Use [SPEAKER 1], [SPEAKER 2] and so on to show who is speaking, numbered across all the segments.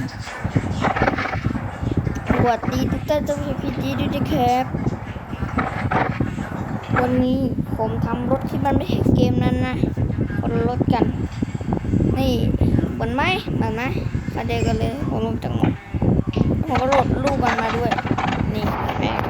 [SPEAKER 1] สวัสดีทุกท่านทุกพีจีด้วยนะครับวันนี้ผมทำรถที่มันไม่ใช่เกมนั้นนะคนรถกัน นี่เหมือนไหมเหมือนไหมคันเดียวกันเลยผมลงจากหมดผมก็โหลดรูปมันมาด้วย นี่แม่กับแม่ไม่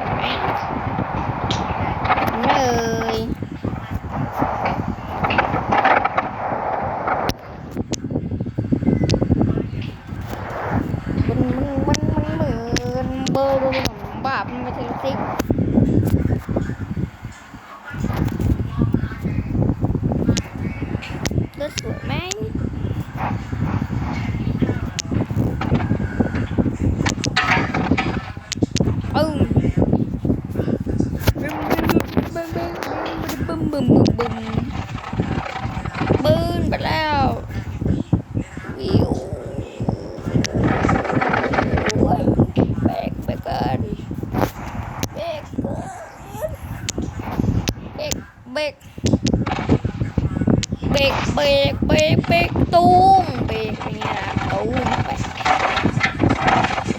[SPEAKER 1] รกเบรกเบรกเบกตูมเบรกอย่างเงี้ยนะตูมไป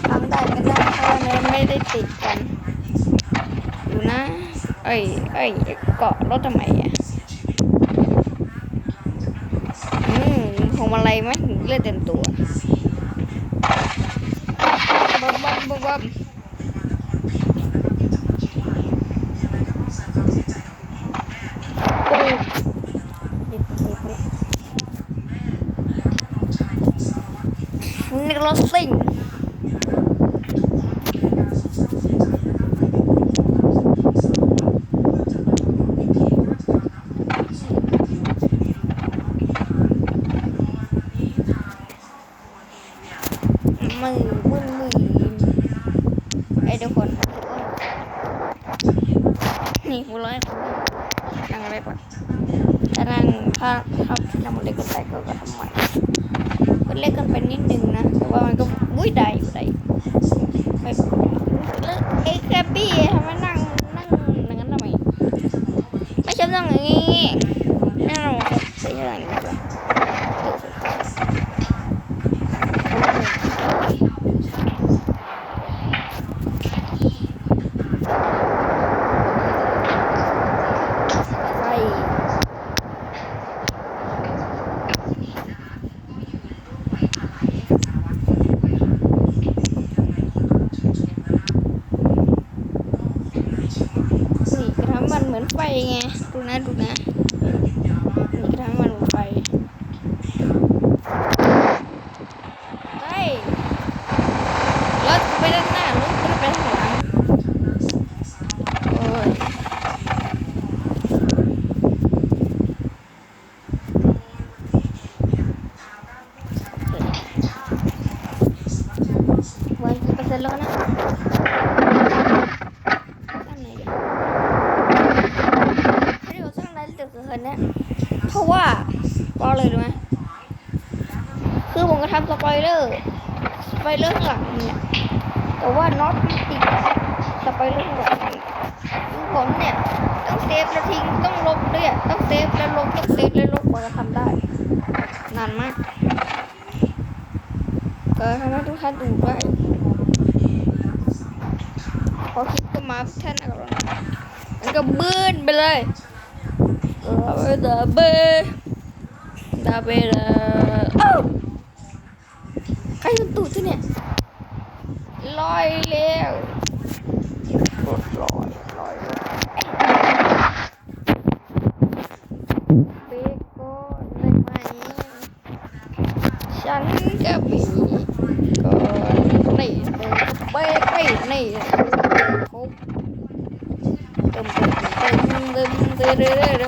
[SPEAKER 1] ทำได้ก็ได้เพราะมันไม่ได้ติดกันอยู่นะ เอ้ยเอ้ยเกาะรถทำไมอะอืมพวงมาลัยไหมเลือดเต็มตัวบ๊อบบ๊อบบ๊อบบ๊อบโอ้ย นิโคลสซิงมือมือมือไอ้ทุกคน นี่หัวเร้อยนั่งอะไรก่อนจะนั่งถ้าถ้าทำอะไรก็ได้ก็ก็ทำใหม่ มันเล็กเกันไปนิดนึงนะ แต่ว่ามันก็วุ้ยได้อยู่ได้ไม่แล้วไอ้แกรบบี้ทำไมนั่งนั่งอย่างนั้นทำไมไม่ชอบนั่งอย่างนี้ไม่เอาครับไม่ใช่อย่างนี้ครับใช่ นี่กระทำมันเหมือนไฟไง ดูนะดูนะ นี่กระทำมันเหมือนไฟเฮ้ยรถไปด้านหน้ารถไปด้านหลัง โอ้ย วันกี่เปอร์เซ็นต์แล้วนะด้านไหนดีไม่ได้บอกสร้างรายละเอียดเกินเนี่ยเพราะว่าเพราะอะไรรู้ไหมคือผมก็ทำสปอยเลอร์สปอยเลอร์ข้างหลังเนี่ยแต่ว่าน็อตติดสปอยเลอร์ข้างหลังคือผมเนี่ยต้องเซฟแล้วทิ้งต้องลบด้วยอะต้องเซฟแล้วลบต้องเซฟแล้วลบกว่าจะทำได้นานมากก็ทำให้ทุกท่านดูได้พอคลิปก็มาแท่านกับเรามันก็บื้นไปเลย the bird the bird ใครตุ่นตุ่เนี่ยลอยเร็ว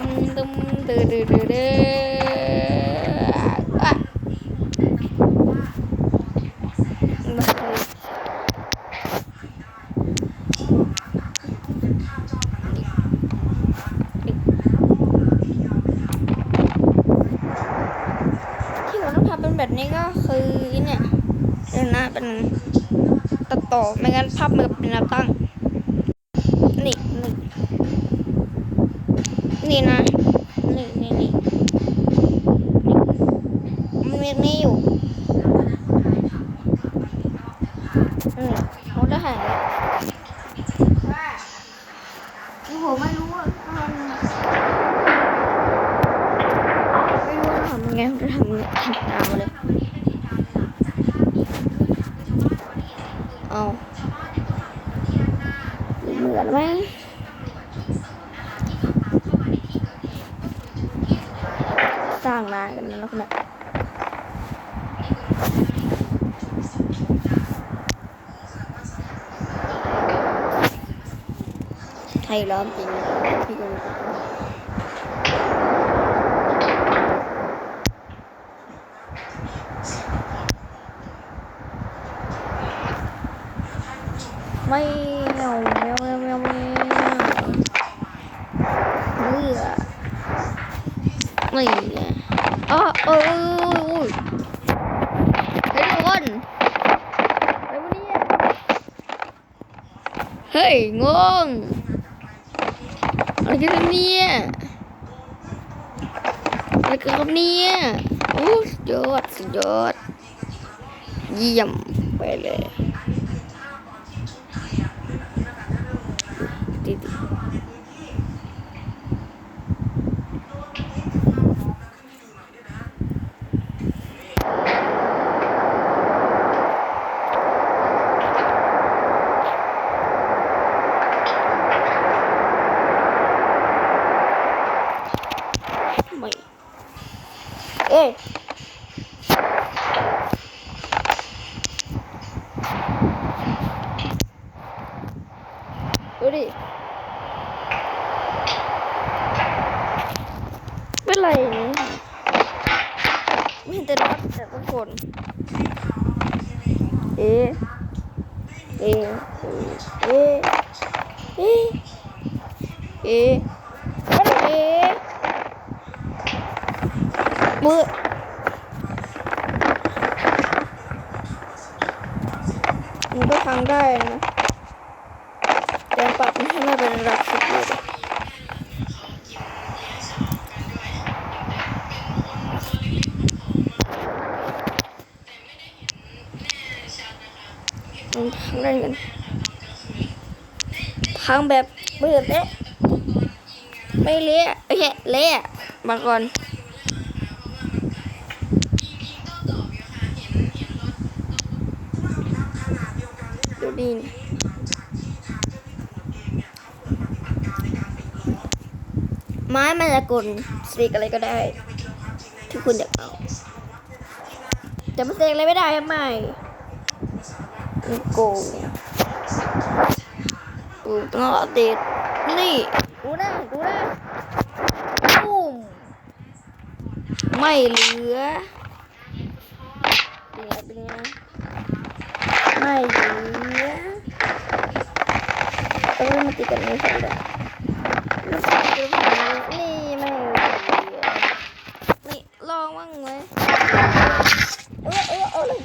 [SPEAKER 1] มต้องทำเป็นแบบนี้ก็คือเนี่ยเดี๋ยวนะเป็นตัดต่อไม่งั้นภาพมันเป็นแนวตั้งนี่นี่ นี่นะ นี่นี่นี่มันมีนี่อยู่นี่เขาได้หายแล้วไม่รู้ไม่รู้ทำไงจะทำทำตามเลยเอาเหมือนไหม สร้างมากันแล้วนะไทยล้อมจริงพี่ก็ไม่รู้ไม่เอาไม่เอาไม่เอาไม่เอาไม่เอาเบื่อ ไม่อะอ๋อเออเฮ้ยทุกคนเฮ้ยงงอะไรกันเนี่ยอะไรกันครับเนี่ยโอ้สุดยอดสุดยอดเยี่ยมไปเลย ดูดิ เป็นไรเนี่ยไม่เห็นแต่รถแต่ทุกคน เอ๊ะเอ๊ะเอ๊ะเอ๊ะเอ๊ะเอ๊ะ มือมันก็พังได้นะแต่ปรับให้มันเป็นระดับสิบเลยมันพังได้เงินพังแบบเบื่อเละไม่เละโอเคเละมาก่อน ดูดีนไม้มันจะกลสติกอะไรก็ได้ ที่คุณอยากเอาแต่มันเสกอะไรไม่ได้ทำไมมันโกงอูต้องอัปเดตนี่ดูนะดูนะปุ้มไม่เหลือเป็นไงเป็นไง ไม่เหลือเออมาติดกันไม่ใช่เลยนี่ไม่เหลือนี่ลองบ้างไหมเออเออเออเลย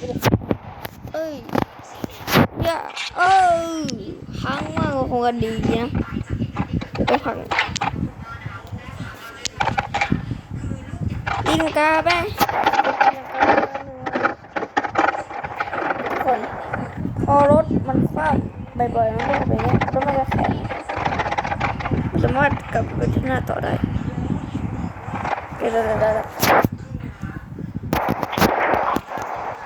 [SPEAKER 1] เอ้ยอย่าเออพังมากก็คงจะดีนะก็พังดินกาไปทุกคน พอรถ มันคว่ำบ่อยๆมันก็จะเป็นอย่างนี้รถมันจะแข็งสามารถกลับไปที่หน้าต่อได้เดี๋ยวเดี๋ยวเดี๋ยว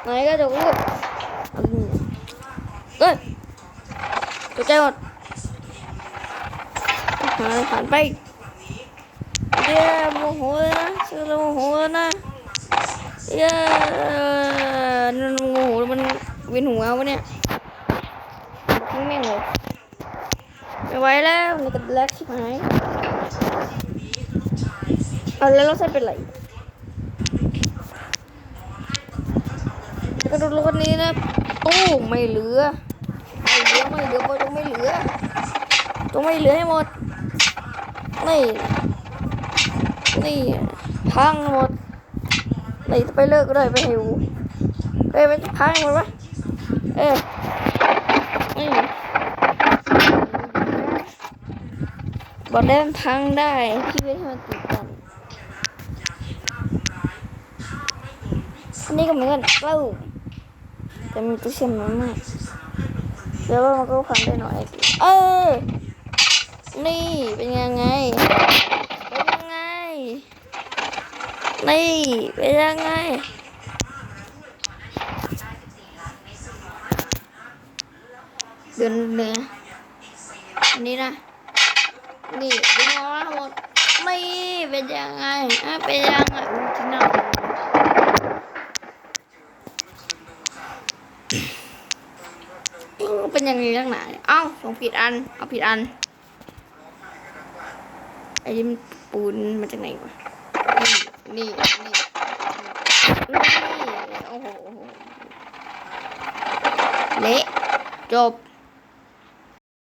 [SPEAKER 1] ไหนก็จะพูเอ้ยตกใจหมดหาผ่านไปเดี๋ยวโมโหนะชื่อเราโมโหนะเดี๋ยวนั่นโมโหมันเวียนหัววะเนี่ย ไม่ไหวแล้วนี่ก็แลกใชิบหายเอาแล้วรถเส้เป็นไรกระโดดรถนี้นะโอ้ไม่เหลือไม่เหลือไม่เหลือโบต้องไม่เหลือต้องไม่เหลือให้หมดนี่นี่พังหมดนี่ไปเลิกก็ได้ไปหิวเอ้ยมันพังหมดวะเอ้ บอลได้มันพังได้ พี่ไม่ให้มันติดกันอันนี้ก็เหมือนกันเล่าแต่มีตัวเชื่อมน้อยมากแล้วมันก็พังได้หน่อยเออ นี่เป็นยังไง เป็นยังไง นี่เป็นยังไงเดินเลย อันนี้นะ นี่ดึงออกมาทั้งหมดไม่เป็นยังไงอะเป็นยังไงที่น่าเป็นยังไงนักหนาเนี่ยเอ้าส่งผิดอัน เอาผิดอันไอ้นี่มันปูนมาจากไหนวะ นี่ นี่ นี่ โอ้โห เละ จบ